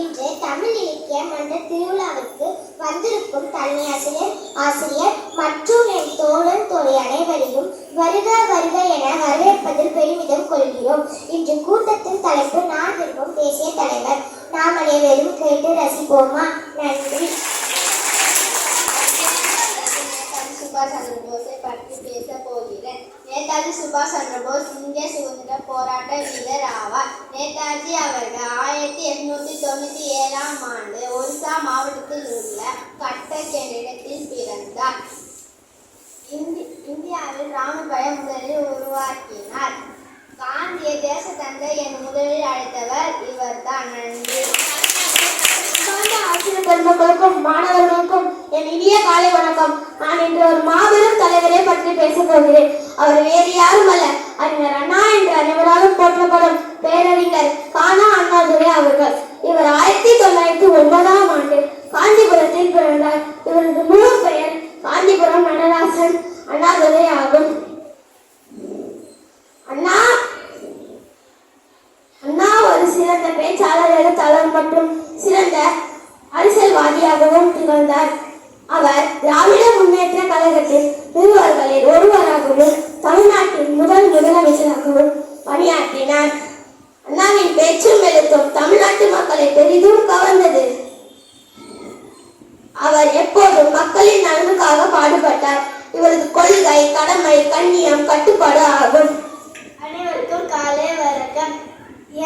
இன்று தமிழ் இலக்கிய மன்ற திருவிழாவிற்கு வந்திருக்கும் தலைமை ஆசிரியர் ஆசிரியர் மற்றும் என் தோழன் தோழி அனைவரையும் வருக வருக என வரவேற்பதில் பெருமிதம் கொள்கிறோம். இன்று கூட்டத்தின் தலைப்பு நான் விரும்பும் தேசிய தலைவர். நாம் அனைவரும் கேட்டு ரசிப்போமா? நன்றி நேதாஜி சுபாஷ் சந்திர போஸை பற்றி பேச போகிறேன் நேதாஜி சுபாஷ் சந்திர போஸ் இந்திய சுதந்திர போராட்ட வீரர் ஆவார். நேதாஜி அவர்கள் ஆயிரத்தி எட்நூத்தி தொண்ணூத்தி ஏழாம் ஆண்டு ஒரிசா மாவட்டத்தில் உள்ள கட்டக் இடத்தில் பிறந்தார். இந்தி இந்தியாவில் ராமபயம் முதலில் உருவாக்கினார். காந்திய தேச தந்தை என முதலில் அழைத்தவர் இவர்தான். நன்றி. ஆசிரியர் பெருமக்களுக்கும் மாணவர்களுக்கும் என் இனிய காலை வணக்கம். நான் இன்று ஒரு மாபெரும் தலைவரை பற்றி பேசப் போகிறேன். அவர் வேறு யாரும் அல்ல. அறிஞர் அண்ணா என்று அனைவராலும் போற்றப்படும் பேரறிஞர் கானா அண்ணாதுரை அவர்கள். இவர் ஆயிரத்தி தொள்ளாயிரத்தி ஒன்பதாம் ஆண்டு காஞ்சிபுரத்தில் பிறந்தார். இவரது முழு பெயர் காஞ்சிபுரம் நடராசன் அண்ணாதுரை ஆகும். அண்ணா அண்ணா ஒரு சிறந்த பேச்சாளர் எழுத்தாளர் மற்றும் சிறந்த அரசியல்வாதியாகவும் திகழ்ந்தார். அவர் திராவிட முன்னேற்ற கழகத்தின் நிறுவனர்களில் ஒருவராக பாடுபட்டார் இவரது கொள்கை கடமை கண்ணியம் கட்டுப்பாடு ஆகும். அனைவருக்கும் காலை வணக்கம்.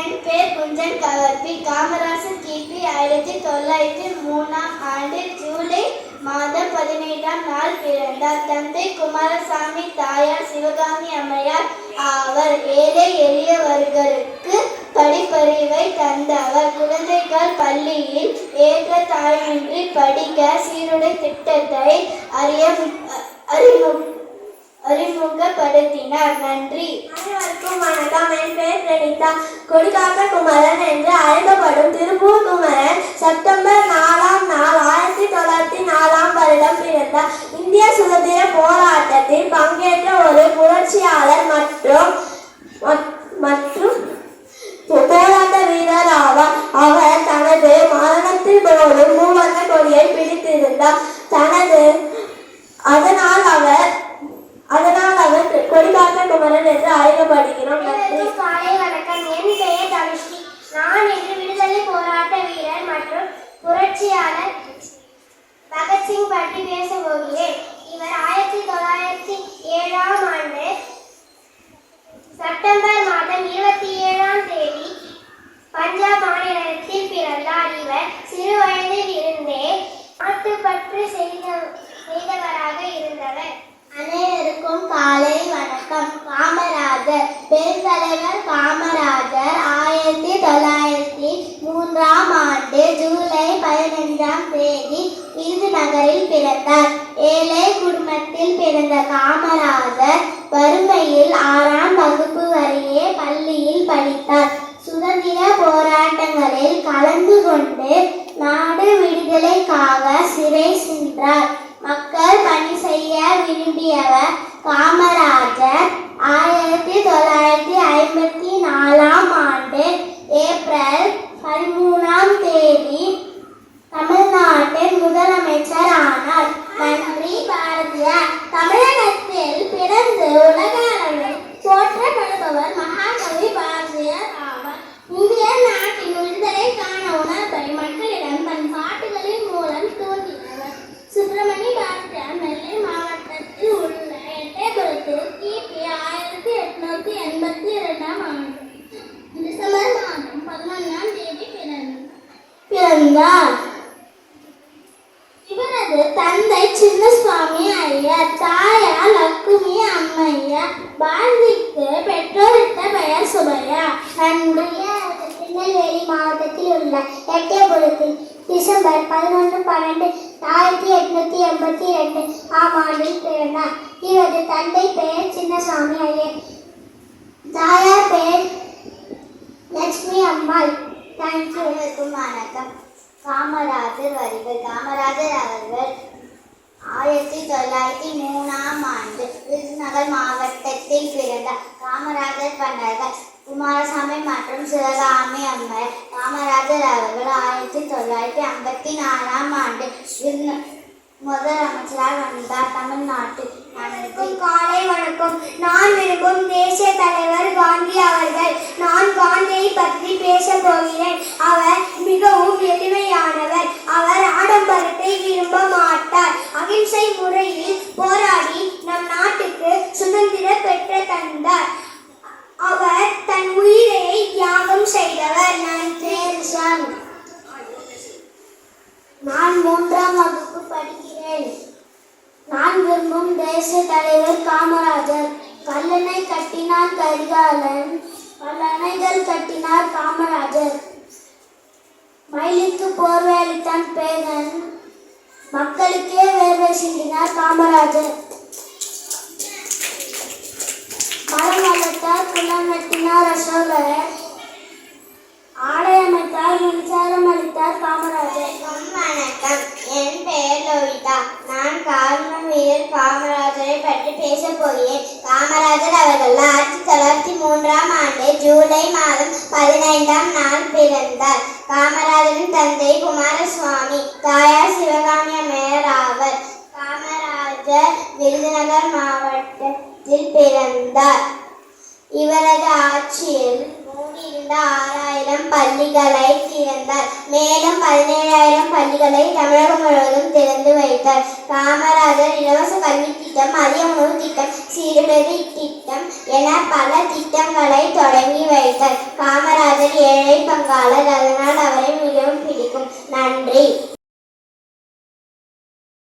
என் பேர் குஞ்சன் கவர்பி. காமராசர் கிபி ஆயிரத்தி தொள்ளாயிரத்தி மூணாம் ஆண்டு ஜூலை மாதம் பதினேழாம் நாள் பிறந்தார். தந்தை குமாரசாமி தாயார் சிவகாமி அம்மையார் ஆவர். ஏழை எளியவர்களுக்கு படிப்பறிவை தந்தவர் குழந்தைகள் பள்ளியில் ஏற்ற தாழ்வின்றி படிக்க சீருடை திட்டத்தை அறிய அறிமுக அறிமுகப்படுத்தினார். நன்றி. அனைவருக்கும் வணக்கம். என் பெயர் பிரணிதா கொடிகாக்க குமரன் என்று அழைக்கப்படும் திருப்பூர் போது மூவர்ண கொடியை பிடித்திருந்தார் தனது அதனால் அவர் அதனால் அவர் கொடிகாக்க குமரன் என்று அழைக்கப்படுகிறோம். காலை வணக்கம். என் பெயர் தனுஷ்ரீ நான் இன்று விடுதலை போராட்ட வீரர் மற்றும் புரட்சியாளர் பகத்சிங் பற்றி பேச போகிறேன் இவர் ஆயிரத்தி தொள்ளாயிரத்தி ஏழாம் ஆண்டு செப்டம்பர் மாதம் இருபத்தி ஏழாம் தேதி பஞ்சாப் மாநிலத்தில் பிறந்தார் இவர் சிறு வயதில் இருந்தே நாட்டுப்பற்று செய்த செய்தவராக இருந்தவர் அனைவருக்கும் காலை வணக்கம். காமராஜர் பெருந்தலைவர் காமராஜர் ஆயிரத்தி தொள்ளாயிரத்தி மூன்றாம் ஆண்டு ஜூலை பதினைந்தாம் தேதி விருதுநகரில் பிறந்தார். சென்றார் மக்கள் பணி செய்ய விரும்பியவர் காமராஜர். ஆயிரத்தி தொள்ளாயிரத்தி ஐம்பத்தி நாலாம் ஆண்டு ஏப்ரல் பதிமூணாம் தேதி தமிழ்நாட்டின் முதலமைச்சர் ஆனார் நன்றி பாரதியார். தமிழகத்தில் பிறந்து உலக அளவில் போற்றப்படுபவர் மகாகவி பாரதியார் ஆவார் இந்திய நாட்டின் விடுதலைக்கான உணர்வை மக்களிடம் தன் பாட்டுகளின் மூலம் தூண்டியவர் சுப்பிரமணி பாரதியார் நெல்லை மாவட்டத்தில் உள்ள எட்டயபுரத்தில் கிபி ஆயிரத்தி எட்நூத்தி எண்பத்தி இரண்டாம் ஆண்டு டிசம்பர் மாதம் பதினொன்றாம் தேதி பிறந்தார் பிறந்தார் இவரது தந்தை சின்னசுவாமி ஐயர் தாயார் லக்குமி அம்மையார் பாரதிக்கு பெற்றோரிட்ட பெயர் சுபையா நன்றி திருநெல்வேலி மாவட்டத்தில் உள்ள எட்டயபுரத்தில் டிசம்பர் பதினொன்று பன்னெண்டு ஆயிரத்தி எட்நூத்தி எண்பத்தி ரெண்டு ஆம் ஆண்டில் பிறந்தார். இவரது தந்தை பெயர் சின்னசாமி ஐயர் தாயார் பெயர் லட்சுமி அம்மாள். தேங்க்யூ வணக்கம். காமராஜர் வரிகள் காமராஜர் அவர்கள் ஆயிரத்தி தொள்ளாயிரத்தி மூணாம் ஆண்டு விருதுநகர் மாவட்டத்தில் பிறந்தார். காமராஜர் பண்ணர்கள் குமாரசாமி மற்றும் சிவகாமி அம்மையார் காமராஜர் அவர்கள் ஆயிரத்தி தொள்ளாயிரத்தி ஐம்பத்தி நாலாம் ஆண்டு விருது- முதலமைச்சராக வந்தார் தமிழ்நாட்டு அனைவருக்கும் காலை வணக்கம். நான் விரும்பும் தேசிய தலைவர் காந்தி அவர்கள். நான் காந்தியை பற்றி பேச போகிறேன். அவர் மிகவும் எளிமையானவர். அவர் ஆடம்பரத்தை விரும்ப மாட்டார். அகிம்சை முறையில் போராடி நம் நாட்டுக்கு சுதந்திர பெற்று தந்தார். அவர் தன் உயிரை தியாகம் செய்தவர். நன்றி. நான் மூன்றாம் வகுப்பு படிக்கிறேன் நான் விரும்பும் தேசிய தலைவர் காமராஜர். கல்லணை கட்டினார் கரிகாலன். பல அணைகள் கட்டினார் காமராஜர். மயிலுக்கு போர்வை அளித்தான் பேகன். மக்களுக்கே வேர்வை சிந்தினார் காமராஜர். மரம் வளர்த்தார் குளம் வெட்டினார் அசோகர் ஆலை அமைத்தார் மின்சாரம் அளித்தார் காமராஜர் வணக்கம் என் பெயர் லோகிதா நான் காரண காமராஜரை பற்றி பேசப் போகிறேன். காமராஜர் அவர்கள் ஆயிரத்தி தொள்ளாயிரத்தி மூன்றாம் ஆண்டு ஜூலை மாதம் பதினைந்தாம் நாள் பிறந்தார். காமராஜரின் தந்தை குமாரசுவாமி தாயார் சிவகாமி அம்மையார் ஆவர். காமராஜர் விருதுநகர் மாவட்டத்தில் பிறந்தார். இவரது ஆட்சியில் இருந்த ஆறாயிரம் பள்ளிகளை திறந்தார். மேலும் பதினேழாயிரம் பள்ளிகளை தமிழகம் முழுவதும் திறந்து வைத்தார். காமராஜர் இலவச கல்வி திட்டம் மதிய உணவு திட்டம் சீருடை திட்டம் என பல திட்டங்களை தொடங்கி வைத்தார். காமராஜர் ஏழை பங்காளர் அதனால் அவரை மிகவும் பிடிக்கும். நன்றி.